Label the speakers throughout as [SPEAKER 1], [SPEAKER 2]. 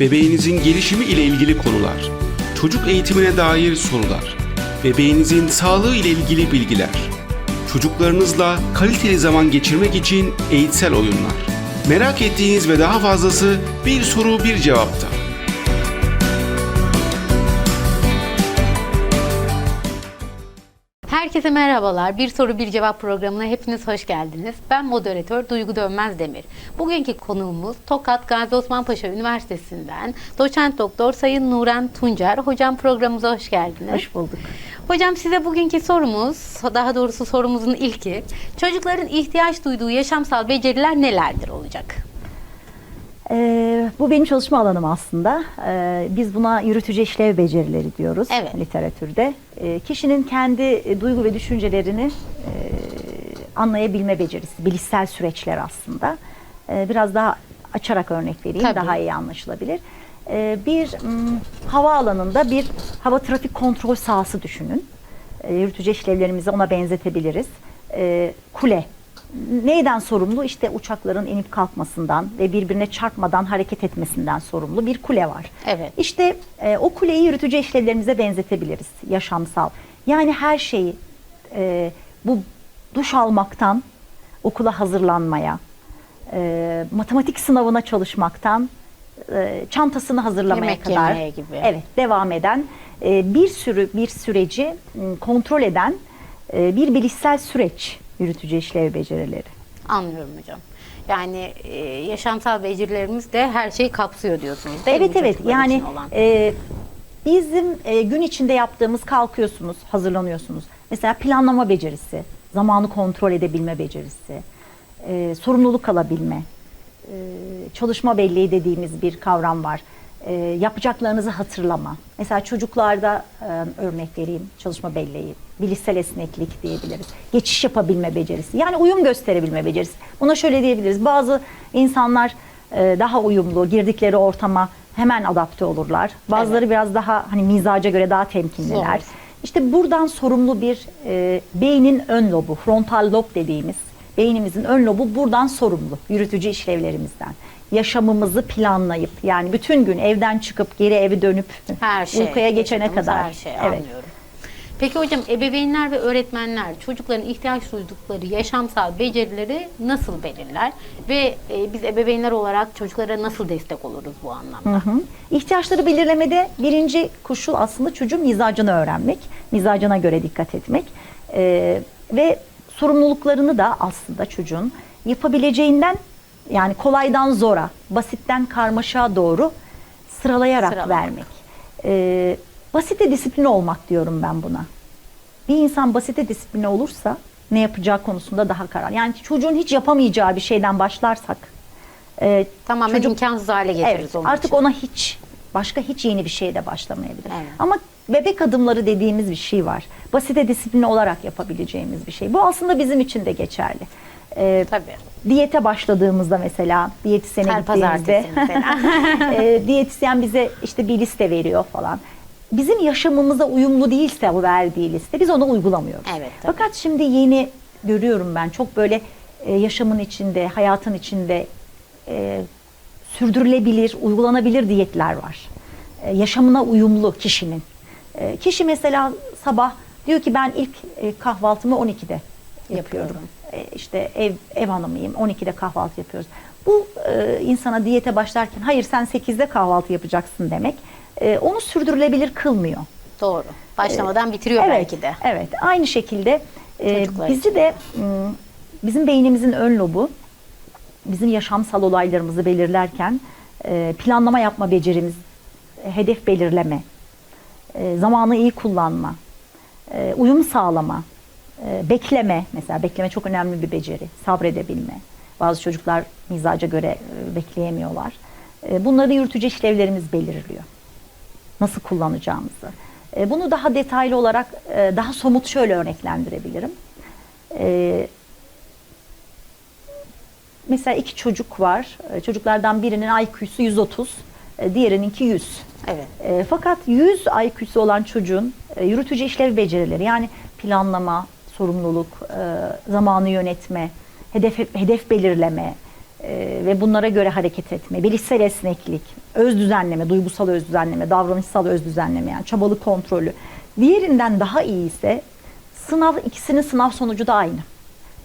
[SPEAKER 1] bebeğinizin gelişimi ile ilgili konular, çocuk eğitimine dair sorular, bebeğinizin sağlığı ile ilgili bilgiler, çocuklarınızla kaliteli zaman geçirmek için eğitsel oyunlar. Merak ettiğiniz ve daha fazlası bir soru bir cevapta.
[SPEAKER 2] Herkese merhabalar. Bir soru bir cevap programına hepiniz hoş geldiniz. Ben moderatör Duygu Dönmez Demir. Bugünkü konuğumuz Tokat Gazi Osman Paşa Üniversitesi'nden doçent doktor Sayın Nuran Tuncer. Hocam programımıza hoş geldiniz.
[SPEAKER 3] Hoş bulduk.
[SPEAKER 2] Hocam size bugünkü sorumuz, daha doğrusu sorumuzun ilki, çocukların ihtiyaç duyduğu yaşamsal beceriler nelerdir olacak?
[SPEAKER 3] Ee, bu benim çalışma alanım aslında. Ee, biz buna yürütücü işlev becerileri diyoruz
[SPEAKER 2] Evet.
[SPEAKER 3] literatürde. Ee, kişinin kendi e, duygu ve düşüncelerini e, anlayabilme becerisi, bilişsel süreçler aslında. Ee, biraz daha açarak örnek vereyim,
[SPEAKER 2] Tabii.
[SPEAKER 3] daha iyi anlaşılabilir. Ee, bir m, havaalanında bir hava trafik kontrol sahası düşünün. Ee, yürütücü işlevlerimizi ona benzetebiliriz. Ee, kule neyden sorumlu? İşte uçakların inip kalkmasından ve birbirine çarpmadan hareket etmesinden sorumlu bir kule var.
[SPEAKER 2] Evet.
[SPEAKER 3] İşte e, o kuleyi yürütücü işlevlerimize benzetebiliriz. Yaşamsal. Yani her şeyi e, bu duş almaktan okula hazırlanmaya, e, matematik sınavına çalışmaktan e, çantasını hazırlamaya
[SPEAKER 2] Yemek
[SPEAKER 3] kadar
[SPEAKER 2] gibi.
[SPEAKER 3] evet devam eden e, bir sürü bir süreci m, kontrol eden e, bir bilişsel süreç yürütücü işlev becerileri.
[SPEAKER 2] Anlıyorum hocam. Yani e, yaşamsal becerilerimiz de her şeyi kapsıyor diyorsunuz değil
[SPEAKER 3] evet
[SPEAKER 2] mi?
[SPEAKER 3] evet
[SPEAKER 2] çocuklar
[SPEAKER 3] yani e, bizim e, gün içinde yaptığımız kalkıyorsunuz, hazırlanıyorsunuz. Mesela planlama becerisi, zamanı kontrol edebilme becerisi, e, sorumluluk alabilme, e, çalışma belleği dediğimiz bir kavram var. E, yapacaklarınızı hatırlama. Mesela çocuklarda e, örnek vereyim çalışma belleği, bilişsel esneklik diyebiliriz. Geçiş yapabilme becerisi. Yani uyum gösterebilme becerisi. Buna şöyle diyebiliriz. Bazı insanlar e, daha uyumlu, girdikleri ortama hemen adapte olurlar. Bazıları biraz daha hani mizaca göre daha temkinliler.
[SPEAKER 2] Zor.
[SPEAKER 3] İşte buradan sorumlu bir e, beynin ön lobu, frontal lob dediğimiz beynimizin ön lobu buradan sorumlu yürütücü işlevlerimizden. Yaşamımızı planlayıp yani bütün gün evden çıkıp geri eve dönüp
[SPEAKER 2] her şey,
[SPEAKER 3] uykuya geçene kadar.
[SPEAKER 2] Her şey
[SPEAKER 3] evet.
[SPEAKER 2] anlıyorum. Peki hocam ebeveynler ve öğretmenler çocukların ihtiyaç duydukları yaşamsal becerileri nasıl belirler ve e, biz ebeveynler olarak çocuklara nasıl destek oluruz bu anlamda?
[SPEAKER 3] Hı. İhtiyaçları belirlemede birinci koşul aslında çocuğun mizacını öğrenmek, mizacına göre dikkat etmek Ee, ve sorumluluklarını da aslında çocuğun yapabileceğinden yani kolaydan zora, basitten karmaşa doğru sıralayarak
[SPEAKER 2] Sıralamak.
[SPEAKER 3] vermek. Ee, basite disipline olmak diyorum ben buna. Bir insan basite disipline olursa ne yapacağı konusunda daha karar. Yani çocuğun hiç yapamayacağı bir şeyden başlarsak e,
[SPEAKER 2] Tamamen
[SPEAKER 3] çocuk-
[SPEAKER 2] imkansız hale getiririz
[SPEAKER 3] Evet,
[SPEAKER 2] onun
[SPEAKER 3] artık
[SPEAKER 2] için.
[SPEAKER 3] ona hiç başka hiç yeni bir şeye de başlamayabilir.
[SPEAKER 2] Evet.
[SPEAKER 3] Ama bebek adımları dediğimiz bir şey var. Basite disipline olarak yapabileceğimiz bir şey. Bu aslında bizim için de geçerli. Ee,
[SPEAKER 2] Tabii.
[SPEAKER 3] diyete başladığımızda mesela diyetisyene
[SPEAKER 2] Her
[SPEAKER 3] gittiğimizde e, diyetisyen bize işte bir liste veriyor falan. Bizim yaşamımıza uyumlu değilse bu verdiği liste biz onu uygulamıyoruz.
[SPEAKER 2] Evet, tabii.
[SPEAKER 3] Fakat şimdi yeni görüyorum ben çok böyle e, yaşamın içinde, hayatın içinde e, sürdürülebilir, uygulanabilir diyetler var. E, yaşamına uyumlu kişinin. E, kişi mesela sabah diyor ki ben ilk e, kahvaltımı 12'de yapıyorum. E, işte ev ev hanımıyım 12'de kahvaltı yapıyoruz. Bu e, insana diyete başlarken hayır sen 8'de kahvaltı yapacaksın demek e, onu sürdürülebilir kılmıyor.
[SPEAKER 2] Doğru. Başlamadan bitiriyor
[SPEAKER 3] Evet,
[SPEAKER 2] belki de.
[SPEAKER 3] Evet, aynı şekilde e,
[SPEAKER 2] Çocuklar
[SPEAKER 3] bizi
[SPEAKER 2] için.
[SPEAKER 3] de bizim beynimizin ön lobu bizim yaşamsal olaylarımızı belirlerken e, planlama yapma becerimiz, e, hedef belirleme, e, zamanı iyi kullanma, e, uyum sağlama, e, bekleme mesela bekleme çok önemli bir beceri, sabredebilme. Bazı çocuklar mizaca göre e, bekleyemiyorlar. E, bunları yürütücü işlevlerimiz belirliyor nasıl kullanacağımızı. E, Bunu daha detaylı olarak e, daha somut şöyle örneklendirebilirim. E, Mesela iki çocuk var. Çocuklardan birinin IQ'su 130, e, diğerininki 100.
[SPEAKER 2] Evet.
[SPEAKER 3] E, Fakat 100 IQ'su olan çocuğun e, yürütücü işlev becerileri yani planlama, sorumluluk, e, zamanı yönetme, hedef hedef belirleme, e, ve bunlara göre hareket etme, bilişsel esneklik, öz düzenleme, duygusal öz düzenleme, davranışsal öz düzenleme yani çabalı kontrolü. Diğerinden daha iyi ise sınav ikisinin sınav sonucu da aynı.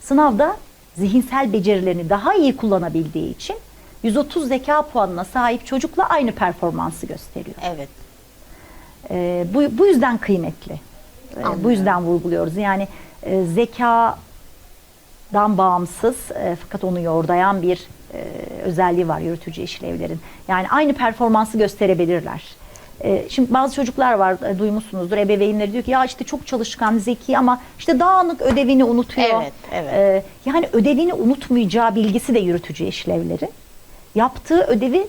[SPEAKER 3] Sınavda zihinsel becerilerini daha iyi kullanabildiği için 130 zeka puanına sahip çocukla aynı performansı gösteriyor.
[SPEAKER 2] Evet.
[SPEAKER 3] Ee, bu, bu yüzden kıymetli. Ee, bu yüzden vurguluyoruz. Yani e, zekadan bağımsız e, fakat onu yordayan bir e, özelliği var yürütücü işlevlerin. Yani aynı performansı gösterebilirler. E, şimdi bazı çocuklar var e, duymuşsunuzdur ebeveynleri diyor ki ya işte çok çalışkan zeki ama işte dağınık ödevini unutuyor.
[SPEAKER 2] Evet, evet.
[SPEAKER 3] E, yani ödevini unutmayacağı bilgisi de yürütücü işlevleri. Yaptığı ödevi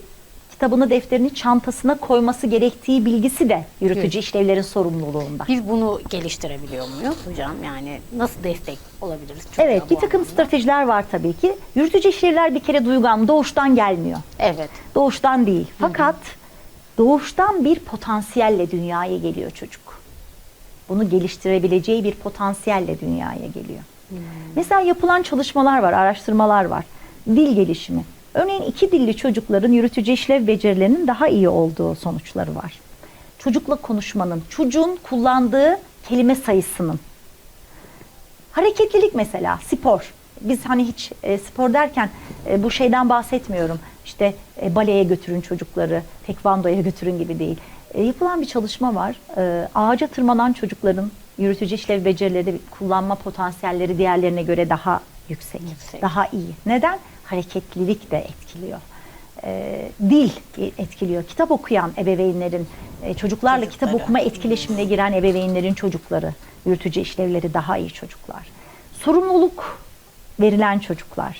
[SPEAKER 3] kitabını, defterini çantasına koyması gerektiği bilgisi de yürütücü
[SPEAKER 2] Evet.
[SPEAKER 3] işlevlerin sorumluluğunda.
[SPEAKER 2] Biz bunu geliştirebiliyor muyuz hocam? Yani nasıl destek olabiliriz?
[SPEAKER 3] Evet, bir takım
[SPEAKER 2] anlamda?
[SPEAKER 3] stratejiler var tabii ki. Yürütücü işlevler bir kere duygan, doğuştan gelmiyor.
[SPEAKER 2] Evet.
[SPEAKER 3] Doğuştan değil. Fakat doğuştan bir potansiyelle dünyaya geliyor çocuk. Bunu geliştirebileceği bir potansiyelle dünyaya geliyor. Mesela yapılan çalışmalar var, araştırmalar var. Dil gelişimi. Örneğin iki dilli çocukların yürütücü işlev becerilerinin daha iyi olduğu sonuçları var. Çocukla konuşmanın, çocuğun kullandığı kelime sayısının Hareketlilik mesela spor. Biz hani hiç e, spor derken e, bu şeyden bahsetmiyorum. İşte e, baleye götürün çocukları, tekvandoya götürün gibi değil. E, yapılan bir çalışma var. E, ağaca tırmanan çocukların yürütücü işlev becerileri, kullanma potansiyelleri diğerlerine göre daha yüksek,
[SPEAKER 2] Yüksek.
[SPEAKER 3] daha iyi. Neden? Hareketlilik de etkiliyor. E, dil etkiliyor. Kitap okuyan ebeveynlerin, e, çocuklarla kitap
[SPEAKER 2] Çocukları.
[SPEAKER 3] okuma etkileşimine giren ebeveynlerin çocukları, yürütücü işlevleri daha iyi çocuklar. Sorumluluk verilen çocuklar,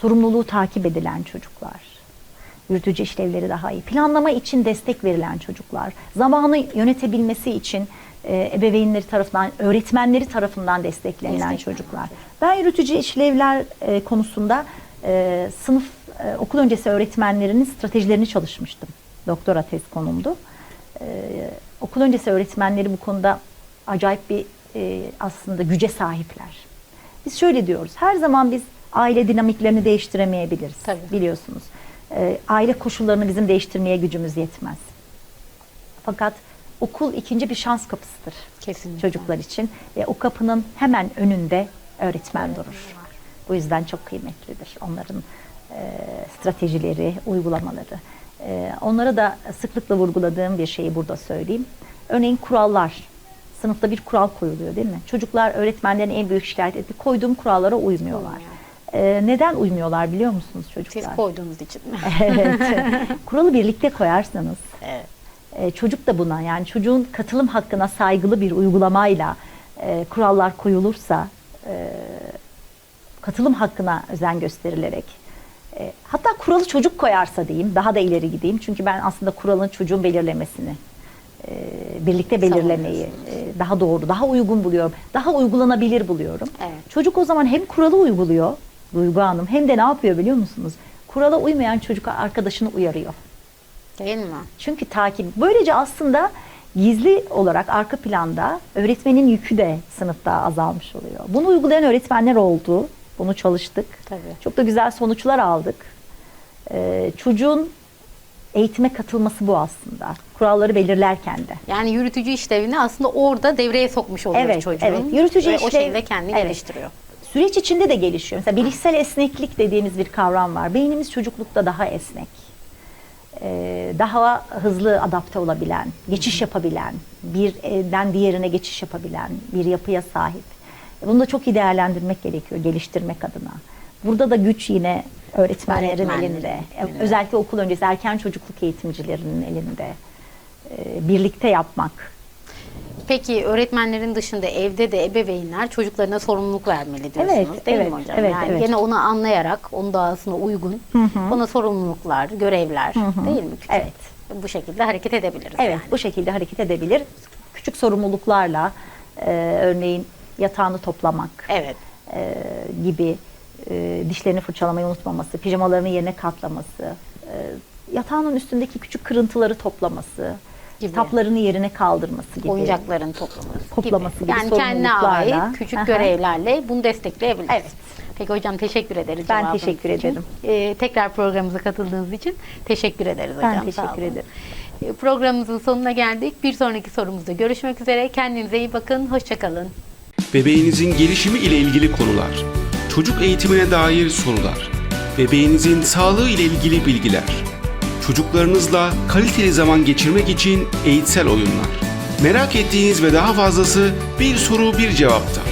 [SPEAKER 3] sorumluluğu takip edilen çocuklar, yürütücü işlevleri daha iyi. Planlama için destek verilen çocuklar, zamanı yönetebilmesi için e, ebeveynleri tarafından, öğretmenleri tarafından desteklenilen
[SPEAKER 2] Desteklenen
[SPEAKER 3] çocuklar. Ben yürütücü işlevler e, konusunda e, sınıf e, okul öncesi öğretmenlerinin stratejilerini çalışmıştım. Doktora tez konumdu. E, okul öncesi öğretmenleri bu konuda acayip bir e, aslında güce sahipler. Biz şöyle diyoruz. Her zaman biz aile dinamiklerini değiştiremeyebiliriz.
[SPEAKER 2] Tabii.
[SPEAKER 3] Biliyorsunuz. E, aile koşullarını bizim değiştirmeye gücümüz yetmez. Fakat okul ikinci bir şans kapısıdır
[SPEAKER 2] Kesinlikle.
[SPEAKER 3] çocuklar için ve o kapının hemen önünde öğretmen durur. Bu yüzden çok kıymetlidir onların e, stratejileri, uygulamaları. E, onlara da sıklıkla vurguladığım bir şeyi burada söyleyeyim. Örneğin kurallar. Sınıfta bir kural koyuluyor değil mi? Çocuklar öğretmenlerin en büyük şikayet ettiği koyduğum kurallara uymuyorlar. E, neden uymuyorlar biliyor musunuz çocuklar?
[SPEAKER 2] Siz koyduğunuz için mi?
[SPEAKER 3] evet. Kuralı birlikte koyarsanız
[SPEAKER 2] Evet.
[SPEAKER 3] E, çocuk da buna yani çocuğun katılım hakkına saygılı bir uygulamayla e, kurallar koyulursa e, katılım hakkına özen gösterilerek e, hatta kuralı çocuk koyarsa diyeyim daha da ileri gideyim. Çünkü ben aslında kuralın çocuğun belirlemesini e, birlikte belirlemeyi e, daha doğru daha uygun buluyorum. Daha uygulanabilir buluyorum.
[SPEAKER 2] Evet.
[SPEAKER 3] çocuk o zaman hem kuralı uyguluyor Duygu Hanım hem de ne yapıyor biliyor musunuz? Kurala uymayan çocuk arkadaşını uyarıyor
[SPEAKER 2] Değil mi?
[SPEAKER 3] çünkü takip. Böylece aslında gizli olarak arka planda öğretmenin yükü de sınıfta azalmış oluyor. Bunu uygulayan öğretmenler oldu. Bunu çalıştık.
[SPEAKER 2] Tabii.
[SPEAKER 3] Çok da güzel sonuçlar aldık. Ee, çocuğun eğitime katılması bu aslında. Kuralları belirlerken de.
[SPEAKER 2] Yani yürütücü işlevini aslında orada devreye sokmuş oluyor
[SPEAKER 3] Evet,
[SPEAKER 2] çocuğun.
[SPEAKER 3] evet. Yürütücü
[SPEAKER 2] Ve o
[SPEAKER 3] işlev-
[SPEAKER 2] şekilde kendini
[SPEAKER 3] Evet.
[SPEAKER 2] geliştiriyor.
[SPEAKER 3] Süreç içinde de gelişiyor. Mesela bilişsel esneklik dediğimiz bir kavram var. Beynimiz çocuklukta daha esnek. Ee, daha hızlı adapte olabilen, geçiş yapabilen, birden diğerine geçiş yapabilen bir yapıya sahip. Bunu da çok iyi değerlendirmek gerekiyor, geliştirmek adına. Burada da güç yine öğretmenlerin
[SPEAKER 2] Öğretmenlerin
[SPEAKER 3] elinde.
[SPEAKER 2] elinde.
[SPEAKER 3] Özellikle okul öncesi erken çocukluk eğitimcilerinin elinde. Ee, birlikte yapmak,
[SPEAKER 2] Peki öğretmenlerin dışında evde de ebeveynler çocuklarına sorumluluk vermeli diyorsunuz
[SPEAKER 3] Evet,
[SPEAKER 2] değil
[SPEAKER 3] evet,
[SPEAKER 2] mi hocam?
[SPEAKER 3] evet,
[SPEAKER 2] yani
[SPEAKER 3] evet.
[SPEAKER 2] gene onu anlayarak, onun doğasına uygun, ona sorumluluklar, görevler değil mi? Küçük?
[SPEAKER 3] Evet.
[SPEAKER 2] Bu şekilde hareket edebiliriz
[SPEAKER 3] Evet,
[SPEAKER 2] yani.
[SPEAKER 3] bu şekilde hareket edebilir. Küçük sorumluluklarla, e, örneğin yatağını toplamak
[SPEAKER 2] Evet.
[SPEAKER 3] e, gibi, e, dişlerini fırçalamayı unutmaması, pijamalarını yerine katlaması, e, yatağının üstündeki küçük kırıntıları toplaması,
[SPEAKER 2] Gibi.
[SPEAKER 3] kitaplarını yerine kaldırması gibi.
[SPEAKER 2] oyuncakların toplaması,
[SPEAKER 3] Toplaması gibi
[SPEAKER 2] Yani kendine ait küçük
[SPEAKER 3] Aha.
[SPEAKER 2] görevlerle bunu destekleyebiliriz.
[SPEAKER 3] Evet.
[SPEAKER 2] Peki hocam teşekkür ederiz.
[SPEAKER 3] Ben teşekkür
[SPEAKER 2] için.
[SPEAKER 3] ederim.
[SPEAKER 2] Ee, tekrar programımıza katıldığınız için teşekkür ederiz hocam.
[SPEAKER 3] Ben teşekkür ederim.
[SPEAKER 2] Ee, Programımızın sonuna geldik. Bir sonraki sorumuzda görüşmek üzere. Kendinize iyi bakın. Hoşçakalın.
[SPEAKER 1] Bebeğinizin gelişimi ile ilgili konular, çocuk eğitimine dair sorular, bebeğinizin sağlığı ile ilgili bilgiler, çocuklarınızla kaliteli zaman geçirmek için eğitsel oyunlar. Merak ettiğiniz ve daha fazlası bir soru bir cevapta.